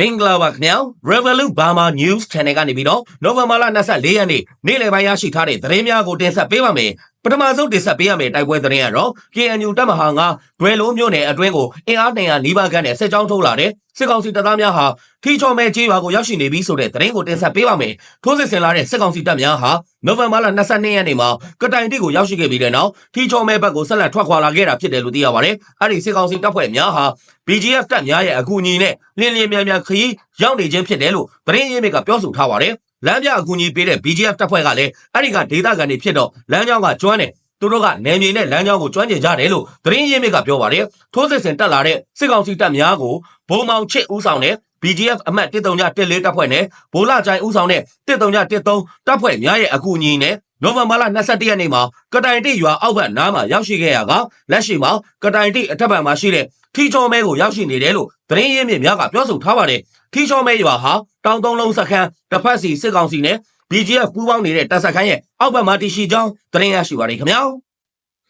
မင်္ဂလာပါခင်ဗျာ Revolut Burma News Channel ကနေပြီးတော့နိုဝင်ဘာလ24ရက်နေ့နေ့လယ်ပိုင်းရရှိထားတဲ့သတင်းများကိုတင်ဆက်ပေးပါမယ် ပထမဆုံးတင်ဆက်ပေးရမယ့်တိုက်ပွဲသတင်းကတော့ KNU တပ်မဟာ9ဒွယ်လုံးမြို့နယ်အတွင်းကိုအင်အား200နီးပါးခန့်နဲ့စစ်ကြောင်းထုတ်လာတဲ့စစ်ကောင်စီတပ်သားများဟာထီချော်မဲကြေးရွာကိုရောက်ရှိနေပြီဆိုတဲ့သတင်းကိုတင်ဆက်ပေးပါမယ်ထိုးစစ်ဆင်လာတဲ့စစ်ကောင်စီတပ်များဟာနိုဝင်ဘာလ22ရက်နေ့မှာကတိုင်တိကိုရောက်ရှိခဲ့ပြီးတဲ့နောက်ထီချော်မဲဘက်ကိုဆက်လက်ထွက်ခွာလာခဲ့တာဖြစ်တယ်လို့သိရပါတယ်အဲ့ဒီစစ်ကောင်စီတပ်ဖွဲ့များဟာ BGF တပ်များရဲ့အကူအညီနဲ့လင်းလင်းမြန်မြန်ခရီးရောက်နေခြင်းဖြစ်တယ်လို့သတင်းရင်းမြစ်ကပြောဆိုထားပါတယ်။ လမ်းပြအကူအညီပေးတဲ့ BGF တပ်ဖွဲ့ကလည်းအဲ့ဒီကဒေသခံတွေဖြစ်တော့လမ်းကြောင်းကကျွမ်းတယ်သူတို့ကနေမြေနဲ့လမ်းကြောင်းကိုကျွမ်းကျင်ကြတယ်လို့သတင်းရင်းမြစ်ကပြောပါတယ်။ထိုးစစ်ဆင်တက်လာတဲ့စစ်ကောင်စီတပ်များကိုဘုံမောင်ချစ်ဦးဆောင်တဲ့ BGF အမှတ်139တပ်ဖွဲ့နဲ့ဘိုးလာချိုင်ဦးဆောင်တဲ့139တပ်ဖွဲ့များရဲ့အကူအညီနဲ့ နိုဝင်ဘာလ22ရက်နေ့မှာကတိုင်တိရွာအောက်ဘက်နားမှာရောက်ရှိခဲ့ရကလက်ရှိမှာကတိုင်တိအထက်ဘက်မှာရှိတဲ့ထီချော်မဲကိုရောက်ရှိနေတယ်လို့သတင်းရင်းမြစ်များကပြောဆိုထားပါတယ်ထီချော်မဲရွာဟာတောင်သုံးလုံးစခန်းတစ်ဖက်စီစစ်ကောင်စီနဲ့ BGF ပူးပေါင်းနေတဲ့တပ်စခန်းရဲ့အောက်ဘက်မှာတရှိကြောင်းသတင်းရရှိပါတယ်ခင်ဗျာ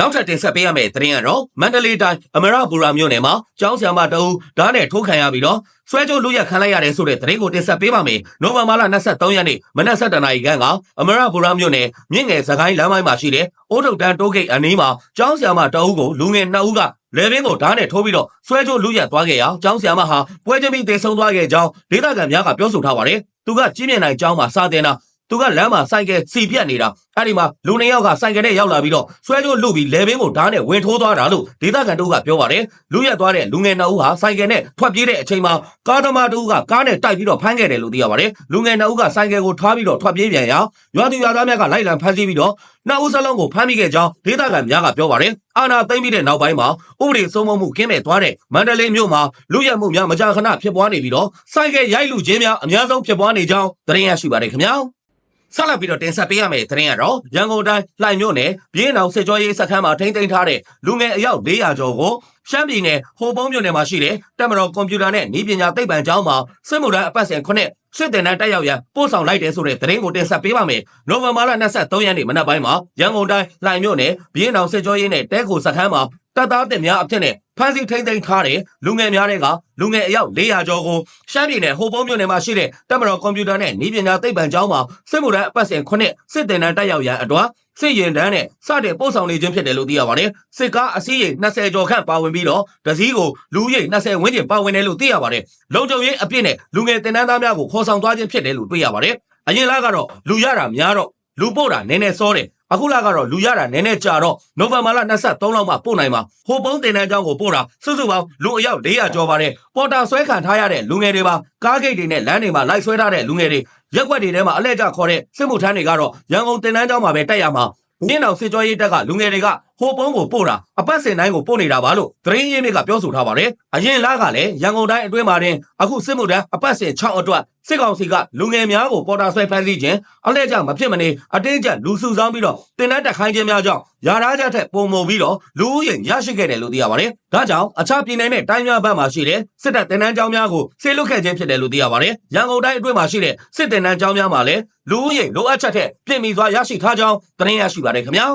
နောက်ထပ်တင်ဆက်ပေးရမယ့်သတင်းကတော့မန္တလေးတိုင်းအမရပူရာမြို့နယ်မှာကျောင်းဆရာမတအူဓာတ်နဲ့ထိုးခံရပြီးတော့ဆွဲကြိုးလူရက်ခံလိုက်ရတယ်ဆိုတဲ့သတင်းကိုတင်ဆက်ပေးပါမယ်။နိုဝင်ဘာလ23ရက်နေ့မနက်7:00နာရီခန့်ကအမရပူရာမြို့နယ်မြင့်ငယ်စကိုင်းလမ်းပိုင်းမှာရှိတဲ့အိုးထုတ်တန်းတိုးဂိတ်အနီးမှာကျောင်းဆရာမတအူကိုလူငယ်2ဦးကလေဘင်းကိုဓာတ်နဲ့ထိုးပြီးတော့ဆွဲကြိုးလူရက်သွားခဲ့ရာကျောင်းဆရာမဟာပွဲချင်းပြီးတေဆုံးသွားခဲ့ကြောင်းဒေသခံများကပြောဆိုထားပါတယ်။သူကကြီးမြင့်နိုင်ကျောင်းမှာစာတင်တာ သူကလမ်းမှာစိုက်ကဲစီပြတ်နေတာအဲ့ဒီမှာလူနှစ်ယောက်ကစိုက်ကဲနဲ့ရောက်လာပြီးတော့ဆွဲကြိုးလုပြီးလေဘင်းကိုဓာတ်နဲ့ဝင်ထိုးသွားတာလို့ဒေသခံတို့ကပြောပါတယ်လူရက်သွားတဲ့လူငယ်နှစ်ဦးဟာစိုက်ကဲနဲ့ထွက်ပြေးတဲ့အချိန်မှာကားသမားတို့ကကားနဲ့တိုက်ပြီးတော့ဖမ်းခဲ့တယ်လို့သိရပါတယ်လူငယ်နှစ်ဦးကစိုက်ကဲကိုထားပြီးတော့ထွက်ပြေးပြန်ရာရွာသူရွာသားများကလိုက်လံဖမ်းဆီးပြီးတော့နှစ်ဦးစလုံးကိုဖမ်းမိခဲ့ကြောင်းဒေသခံများကပြောပါတယ်အာနာသိမ့်ပြီးတဲ့နောက်ပိုင်းမှာဥပဒေစိုးမိုးမှုကင်းမဲ့သွားတဲ့မန္တလေးမြို့မှာလူရက်မှုများမကြာခဏဖြစ်ပွားနေပြီးတော့စိုက်ကဲရိုက်လူချင်းများအများဆုံးဖြစ်ပွားနေကြောင်းသတင်းရရှိပါတယ်ခင်ဗျာ ဆက်လက်ပြီးတော့တင်ဆက်ပေးရမယ့်သတင်းကတော့ရန်ကုန်တိုင်းလှိုင်မြို့နယ်ပြင်းအောင်စစ်ကြောရေးစခန်းမှာထိန်းသိမ်းထားတဲ့လူငယ်အယောက်400ကျော်ကိုရှမ်းပြည်နယ်ဟိုပုံးမြို့နယ်မှာရှိတဲ့တက်မတော်ကွန်ပျူတာနဲ့နည်းပညာသိပ္ပံကျောင်းမှာစစ်မှုထမ်းအပတ်စဉ်ခုနှစ်စစ်တင်တန်းတက်ရောက်ရန်ပို့ဆောင်လိုက်တဲ့ဆိုတဲ့သတင်းကိုတင်ဆက်ပေးပါမယ်။နိုဝင်ဘာလ23ရက်နေ့မနက်ပိုင်းမှာရန်ကုန်တိုင်းလှိုင်မြို့နယ်ပြင်းအောင်စစ်ကြောရေးနဲ့တဲခိုစခန်းမှာတပ်သားတင်များအဖြစ်နဲ့ ဖမ်းဆီးထိန်းသိမ်းထားတဲ့လူငယ်များတွေကလူငယ်အယောက်400ကျော်ကိုရှမ်းပြည်နယ်ဟိုပုံးမြို့နယ်မှာရှိတဲ့တက်မတော်ကွန်ပျူတာနဲ့နည်းပညာသိပ္ပံကျောင်းမှာစစ်မှုထမ်းအပတ်စဉ်ခုနှစ်စစ်တင်တန်းတက်ရောက်ရန်အတွက်စစ်ရင်တန်းနဲ့စတဲ့ပို့ဆောင်နေခြင်းဖြစ်တယ်လို့သိရပါတယ်။စစ်ကားအစည်းရေ20ကျော်ခန့်ပါဝင်ပြီးတော့တစည်းကိုလူကြီး20ဝန်းကျင်ပါဝင်တယ်လို့သိရပါတယ်။လုံခြုံရေးအပြည့်နဲ့လူငယ်တင်တန်းသားများကိုခေါ်ဆောင်သွားခြင်းဖြစ်တယ်လို့တွေ့ရပါတယ်။အရင်လားကတော့လူရတာများတော့လူပို့တာနည်းနည်းစောတယ် အခုလာကတော့လူရတာနည်းနည်းကြာတော့နိုဗ ెంబ ာလ23လောက်မှပို့နိုင်မှာဟိုပုံးတင်တဲ့အကြောင်းကိုပို့တာစုစုပေါင်းလူအယောက်400ကျော်ပါတယ်ပေါ်တာဆွဲခံထားရတဲ့လူငယ်တွေပါကားဂိတ်တွေနဲ့လမ်းတွေမှာလိုက်ဆွဲထားတဲ့လူငယ်တွေရက်ွက်တွေထဲမှာအလဲကျခေါ်တဲ့စစ်မှုထမ်းတွေကတော့ရန်ကုန်တင်တန်းကျောင်းမှာပဲတက်ရမှာညင်းအောင်စစ်ကြောရေးတက်ကလူငယ်တွေက ဟိုပုံးကိုပို့တာအပတ်စဉ်တိုင်းကိုပို့နေတာပါလို့သတင်းရင်းမြစ်ကပြောဆိုထားပါတယ်အရင်လကလည်းရန်ကုန်တိုင်းအတွင်းမှာတင်အခုစစ်မှုထမ်းအပတ်စဉ်6အတွက်စစ်ကောင်စီကလူငယ်များကိုပေါ်တာဆွဲဖမ်းဆီးခြင်းအလဲကျမဖြစ်မနေအတင်းကျပ်လူစုဆောင်းပြီးတော့တင်တန်းတက်ခိုင်းခြင်းများကြောင့်ရာသားချက်ထက်ပုံမုံပြီးတော့လူဦးရေရရှိခဲ့တယ်လို့သိရပါတယ်ဒါကြောင့်အခြားပြည်နယ်နဲ့တိုင်းများဘက်မှာရှိတဲ့စစ်တပ်တင်တန်းကျောင်းများကိုဆေးလွတ်ခဲ့ခြင်းဖြစ်တယ်လို့သိရပါတယ်ရန်ကုန်တိုင်းအတွင်းမှာရှိတဲ့စစ်တင်တန်းကျောင်းများမှာလည်းလူဦးရေလိုအပ်ချက်ထက်ပြင်ပြီးသွားရရှိထားကြောင်းသတင်းရရှိပါတယ်ခင်ဗျာ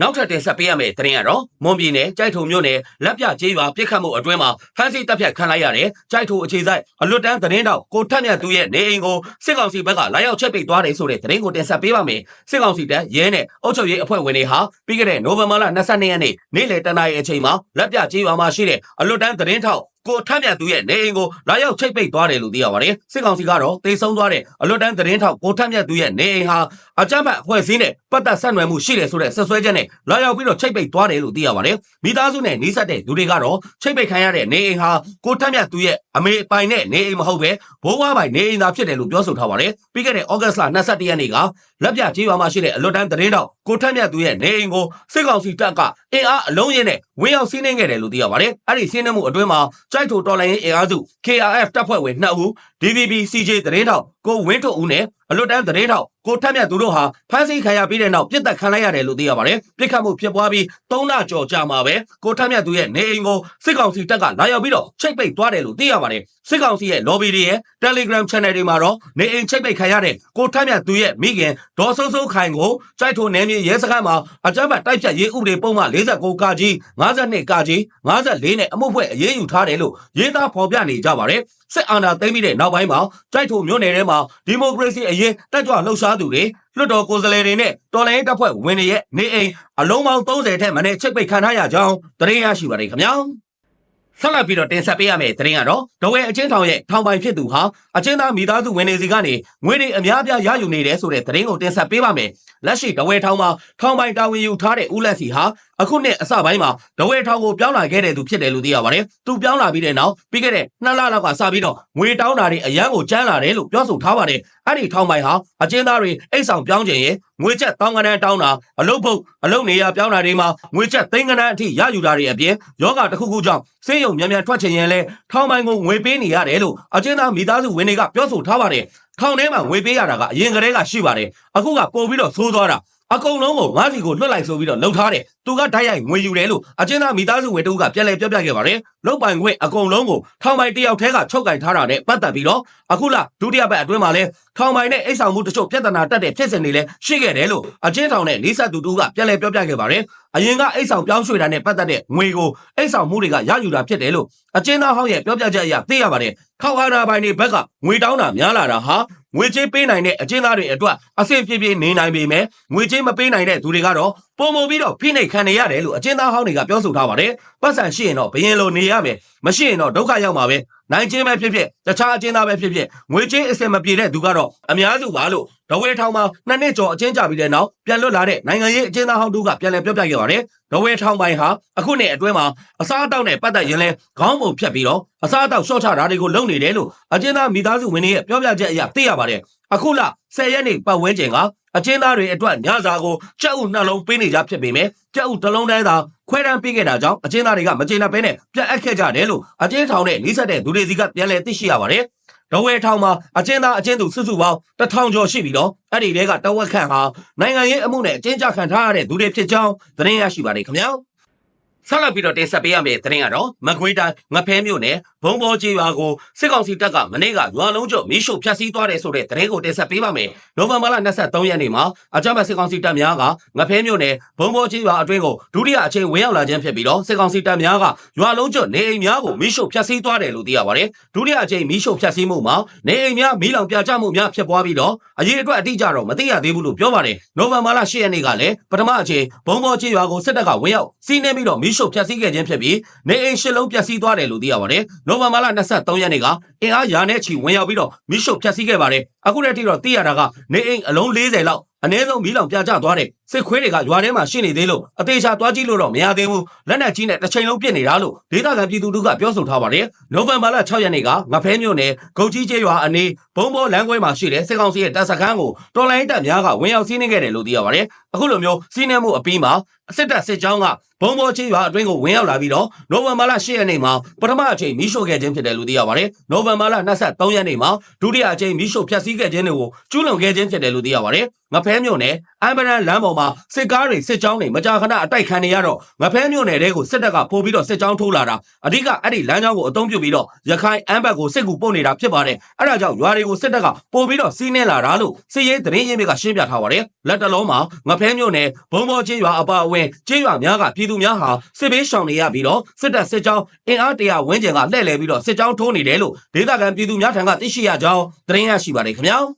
နောက်ထပ်တင်ဆက်ပေးရမယ့်သတင်းကတော့မွန်ပြည်နယ်ကြိုက်ထုံမြို့နယ်လက်ပြကျေးရွာပြစ်ခတ်မှုအတွင်းမှာဖမ်းဆီးတပ်ဖြတ်ခံလိုက်ရတဲ့ကြိုက်ထုံအခြေဆိုင်အလွတ်တန်းသတင်းတောက်ကိုထက်မြတ်သူရဲ့နေအိမ်ကိုစစ်ကောင်စီဘက်ကလာရောက်ချက်ပိတ်သွားတယ်ဆိုတဲ့သတင်းကိုတင်ဆက်ပေးပါမယ်စစ်ကောင်စီတပ်ရဲနဲ့အုပ်ချုပ်ရေးအဖွဲ့ဝင်တွေဟာပြီးခဲ့တဲ့နိုဝင်ဘာလ22ရက်နေ့နေ့လယ်တနာရီအချိန်မှာလက်ပြကျေးရွာမှာရှိတဲ့အလွတ်တန်းသတင်းထောက်ကိုထက်မြတ်သူရဲ့နေအိမ်ကိုလာရောက်ချိတ်ပိတ်သွားတယ်လို့သိရပါတယ်စစ်ကောင်စီကတော့တေဆုံးသွားတဲ့အလွတ်တန်းသတင်းထောက်ကိုထက်မြတ်သူရဲ့နေအိမ်ဟာအကြမ်းဖက်အဖွဲ့အစည်းနဲ့ပတ်သက်ဆက်နွယ်မှုရှိတယ်ဆိုတဲ့ဆက်ဆွဲချက်နဲ့လာရောက်ပြီးတော့ချိတ်ပိတ်သွားတယ်လို့သိရပါတယ်မိသားစုနဲ့နှိစက်တဲ့လူတွေကတော့ချိတ်ပိတ်ခံရတဲ့နေအိမ်ဟာကိုထက်မြတ်သူရဲ့အမေပိုင်နဲ့နေအိမ်မဟုတ်ပဲဘိုးဘွားပိုင်နေအိမ်သာဖြစ်တယ်လို့ပြောဆိုထားပါတယ်ပြီးခဲ့တဲ့ဩဂတ်စ်လ22ရက်နေ့ကလက်ပြကြေးရွာမှာရှိတဲ့အလွတ်တန်းသတင်းတောက်ကိုထက်မြတ်သူရဲ့နေအိမ်ကိုစစ်ကောင်စီတပ်ကအင်အားအလုံးရင်းနဲ့ဝင်ရောက်စီးနှင်းခဲ့တယ်လို့သိရပါတယ်အဲ့ဒီစီးနှင်းမှုအတွင်းမှာကြိုက်ထိုတော်လိုင်းရင်အင်အားစု KRF တပ်ဖွဲ့ဝင်2ဦး DVB CJ သတင်းတောက်ကိုဝင်းထွန်းဦးနဲ့ အလွတ်တန်းသတင်းတောက်ကိုထက်မြတ်သူတို့ဟာဖမ်းဆီးခံရပြီးတဲ့နောက်ပြစ်ဒဏ်ခံလိုက်ရတယ်လို့သိရပါတယ်ပြစ်ခတ်မှုဖြစ်ပွားပြီး3လကျော်ကြာမှာပဲကိုထက်မြတ်သူရဲ့နေအိမ်ကိုစစ်ကောင်စီတပ်ကလာရောက်ပြီးတော့ချိတ်ပိတ်သွားတယ်လို့သိရပါတယ်စစ်ကောင်စီရဲ့ lobby တွေရဲ့ Telegram channel တွေမှာတော့နေအိမ်ချိတ်ပိတ်ခံရတဲ့ကိုထက်မြတ်သူရဲ့မိခင်ဒေါ်စိုးစိုးခိုင်ကိုကြိုက်ထုံနယ်မြေရဲစခန်းမှာအကြမ်းဖက်တိုက်ဖြတ်ရေးဥပဒေပုံမှန်49ကကြီး52ကကြီး54နဲ့အမှုဖွဲ့အရေးယူထားတယ်လို့ရေးသားဖော်ပြနေကြပါတယ် စစ်အာဏာသိမ်းပြီးတဲ့နောက်ပိုင်းမှာတိုက်ထိုမြို့နယ်ထဲမှာဒီမိုကရေစီအရေးတက်ကြွလှုပ်ရှားသူတွေလွှတ်တော်ကိုယ်စားလှယ်တွေနဲ့တော်လှန်ရေးတပ်ဖွဲ့ဝင်တွေရဲ့နေအိမ်အလုံးပေါင်း30ထက်မနည်းချိတ်ပိတ်ခံထားရကြောင်းသတင်းရရှိပါတယ်ခင်ဗျာဆက်လက်ပြီးတော့တင်ဆက်ပေးရမယ့်သတင်းကတော့ဒဝဲအချင်းထောင်ရဲ့ထောင်ပိုင်ဖြစ်သူဟာအချင်းသားမိသားစုဝင်တွေစီကနေငွေတွေအများအပြားရယူနေတယ်ဆိုတဲ့သတင်းကိုတင်ဆက်ပေးပါမယ်လက်ရှိဒဝဲထောင်မှာထောင်ပိုင်တာဝန်ယူထားတဲ့ဦးလက်စီဟာ အခုနှစ်အစပိုင်းမှာဒဝဲထောင်ကိုပြောင်းလာခဲ့တဲ့သူဖြစ်တယ်လို့သိရပါတယ်သူပြောင်းလာပြီးတဲ့နောက်ပြီးခဲ့တဲ့နှစ်လလောက်ကစပြီးတော့ငွေတောင်းတာတွေအရန်ကိုကျန်းလာတယ်လို့ပြောဆိုထားပါတယ်အဲ့ဒီထောင်ပိုင်ဟာအချင်းသားတွေအိတ်ဆောင်ပြောင်းခြင်းရဲ့ငွေချက်တောင်းကနန်းတောင်းတာအလုတ်ပုတ်အလုတ်နေရပြောင်းတာတွေမှာငွေချက်သိန်းကနန်းအထိရယူတာတွေအပြင်ယောဂတစ်ခုခုကြောင့်ဆေးရုံမြန်မြန်ထွက်ချင်ရင်လဲထောင်ပိုင်ကိုငွေပေးနေရတယ်လို့အချင်းသားမိသားစုဝင်တွေကပြောဆိုထားပါတယ်ထောင်ထဲမှာငွေပေးရတာကအရင်ကတည်းကရှိပါတယ်အခုကပို့ပြီးတော့သိုးသွားတာ အကုန်လုံးကိုငါးစီကိုလွတ်လိုက်ဆိုပြီးတော့လှုပ်ထားတယ်သူကတိုက်ရိုက်ငွေယူတယ်လို့အချင်းသားမိသားစုဝင်တို့ကပြန်လဲပြောပြခဲ့ပါတယ်လုတ်ပိုင်ခွင့်အကုန်လုံးကိုထောင်ပိုင်တယောက်တည်းကချုပ်ကင်ထားတာနဲ့ပတ်သက်ပြီးတော့အခုလဒုတိယပတ်အတွင်းမှာလဲထောင်ပိုင်နဲ့အိတ်ဆောင်မှုတချို့ပြဿနာတက်တဲ့ဖြစ်စဉ်တွေလဲရှိခဲ့တယ်လို့အချင်းထောင်နဲ့နေဆက်သူတို့ကပြန်လဲပြောပြခဲ့ပါတယ်အရင်ကအိတ်ဆောင်ပြောင်းရွှေ့တာနဲ့ပတ်သက်တဲ့ငွေကိုအိတ်ဆောင်မှုတွေကရယူတာဖြစ်တယ်လို့အချင်းသားဟောင်းရဲ့ပြောပြချက်အရသိရပါတယ်ခောက်အာနာပိုင်တွေဘက်ကငွေတောင်းတာများလာတာဟာငွေချေးပေးနိုင်တဲ့အချင်းသားတွေအတွက်အဆင်ပြေပြေနေနိုင်ပေမဲ့ငွေချေးမပေးနိုင်တဲ့သူတွေကတော့ပုံမပြီးတော့ဖိနှိပ်ခံနေရတယ်လို့အချင်းသားဟောင်းတွေကပြောဆိုထားပါတယ်ပတ်စံရှိရင်တော့ဘယင်လိုနေရမယ်မရှိရင်တော့ဒုက္ခရောက်မှာပဲနိုင်ချင်းပဲဖြစ်ဖြစ်တခြားအချင်းသားပဲဖြစ်ဖြစ်ငွေချင်းအစင်မပြေတဲ့သူကတော့အများစုပါလို့ဒဝဲထောင်မှာနှစ်နှစ်ကျော်အချင်းကြပြီးတဲ့နောက်ပြန်လွတ်လာတဲ့နိုင်ငံရေးအချင်းသားဟောင်းတို့ကပြန်လည်ပြောပြခဲ့ပါတယ် ဒဝဲထောင်ပိုင်းဟာအခုနှစ်အတွင်းမှာအစားအသောက်နဲ့ပတ်သက်ရင်လဲခေါင်းပုံဖြတ်ပြီးတော့အစားအသောက်ရှော့ချတာတွေကိုလုပ်နေတယ်လို့အချင်းသားမိသားစုဝင်တွေရဲ့ပြောပြချက်အရသိရပါတယ်အခုလ10ရက်နေ့ပတ်ဝန်းကျင်ကအချင်းသားတွေအတွက်ညစာကိုကြက်ဥနှလုံးပေးနေကြဖြစ်ပေမဲ့ကြက်ဥတစ်လုံးတည်းသာခွဲတန်းပေးခဲ့တာကြောင့်အချင်းသားတွေကမကျေနပ်ဘဲနဲ့ပြတ်အပ်ခဲ့ကြတယ်လို့အချင်းထောင်နဲ့နှိစက်တဲ့သူတွေစီကပြန်လည်သိရှိရပါတယ်။ ဒဝဲထောင်မှာအချင်းသားအချင်းသူစုစုပေါင်းတစ်ထောင်ကျော်ရှိပြီးတော့အဲ့ဒီတဲကတဝက်ခန့်ဟာနိုင်ငံရေးအမှုနဲ့အချင်းကြခံထားရတဲ့သူတွေဖြစ်ကြောင်းသတင်းရရှိပါတယ်ခင်ဗျာ။ ဆက်လက်ပြီးတော့တင်ဆက်ပေးရမယ့်သတင်းကတော့မကွေးတိုင်းငဖဲမြို့နယ်ဘုံဘောကြီးရွာကိုစစ်ကောင်စီတပ်ကမနေ့ကရွာလုံးကျော်မီးရှို့ဖျက်ဆီးသွားတယ်ဆိုတဲ့သတင်းကိုတင်ဆက်ပေးပါမယ်။နိုဝင်ဘာလ23ရက်နေ့မှာအကြမ်းဖက်စစ်ကောင်စီတပ်များကငဖဲမြို့နယ်ဘုံဘောကြီးရွာအတွင်းကိုဒုတိယအချိန်ဝင်ရောက်လာခြင်းဖြစ်ပြီးတော့စစ်ကောင်စီတပ်များကရွာလုံးကျော်နေအိမ်များကိုမီးရှို့ဖျက်ဆီးသွားတယ်လို့သိရပါတယ်။ဒုတိယအချိန်မီးရှို့ဖျက်ဆီးမှုမှာနေအိမ်များမီးလောင်ပြာကျမှုများဖြစ်ပွားပြီးတော့အရေးအတွက်အတိအကျတော့မသိရသေးဘူးလို့ပြောပါတယ်။နိုဝင်ဘာလ10ရက်နေ့ကလည်းပထမအချိန်ဘုံဘောကြီးရွာကိုစစ်တပ်ကဝင်ရောက်စီးနှင်းပြီးတော့မီးရှို့ဖျက်ဆီးခဲ့ခြင်းဖြစ်ပြီးနေအိမ်ရှစ်လုံးပျက်စီးသွားတယ်လို့သိရပါတယ်။နိုဝင်ဘာလ23ရက်နေ့ကအင်အားရာနဲ့ချီဝင်ရောက်ပြီးတော့မီးရှို့ဖျက်ဆီးခဲ့ပါတယ်။ အခုတည်းထိတော့သိရတာကနေအိမ်အလုံး40လောက်အနည်းဆုံးမီးလောင်ပြကျသွားတဲ့စစ်ခွေးတွေကရွာထဲမှာရှိနေသေးလို့အသေးချာသွားကြည့်လို့တော့မရသေးဘူးလက်နက်ကြီးနဲ့တစ်ချိန်လုံးပြစ်နေတာလို့ဒေသခံပြည်သူတို့ကပြောဆိုထားပါတယ်နိုဝင်ဘာလ6ရက်နေ့ကငဖဲမြို့နယ်ဂုတ်ကြီးကျေးရွာအနီးဘုံဘောလမ်းခွဲမှာရှိတဲ့စစ်ကောင်စီရဲ့တပ်စခန်းကိုတော်လိုင်းတပ်များကဝင်ရောက်စီးနှင်းခဲ့တယ်လို့သိရပါတယ်အခုလိုမျိုးစီးနှင်းမှုအပြီးမှာစစ်တပ်စစ်ကြောင်းကဘုံဘောချင်းရွာအတွင်းကိုဝင်ရောက်လာပြီးတော့နိုဝင်ဘာလ10ရက်နေ့မှာပထမအချိန်မီးရှို့ခဲ့ခြင်းဖြစ်တယ်လို့သိရပါတယ်။နိုဝင်ဘာလ23ရက်နေ့မှာဒုတိယအချိန်မီးရှို့ဖျက်ဆီးခဲ့ခြင်းတွေကိုကျူးလွန်ခဲ့ခြင်းဖြစ်တယ်လို့သိရပါတယ်။ ငဖဲမြို့နယ်အမ်ဘရန်လမ်းပေါ်မှာစစ်ကားတွေစစ်ကြောင်းတွေမကြာခဏအတိုက်ခံနေရတော့ငဖဲမြို့နယ်တဲကိုစစ်တပ်ကပို့ပြီးတော့စစ်ကြောင်းထိုးလာတာအဓိကအဲ့ဒီလမ်းကြောင်းကိုအသုံးပြုပြီးတော့ရခိုင်အမ်ဘတ်ကိုစစ်ကူပို့နေတာဖြစ်ပါတယ်။အဲ့ဒါကြောင့်ရွာတွေကိုစစ်တပ်ကပို့ပြီးတော့စီးနှင်းလာတာလို့စစ်ရေးသတင်းရင်းမြစ်ကရှင်းပြထားပါတယ်။လက်တလုံးမှာငဖဲမြို့နယ်ဘုံဘောချင်းရွာအပါအဝင်ချင်းရွာများကပြည်သူများဟာစစ်ဘေးရှောင်နေရပြီးတော့စစ်တပ်စစ်ကြောင်းအင်အားတရာဝန်းကျင်ကလှည့်လည်ပြီးတော့စစ်ကြောင်းထိုးနေတယ်လို့ဒေသခံပြည်သူများထံကသိရှိရကြောင်းသတင်းရရှိပါတယ်ခင်ဗျာ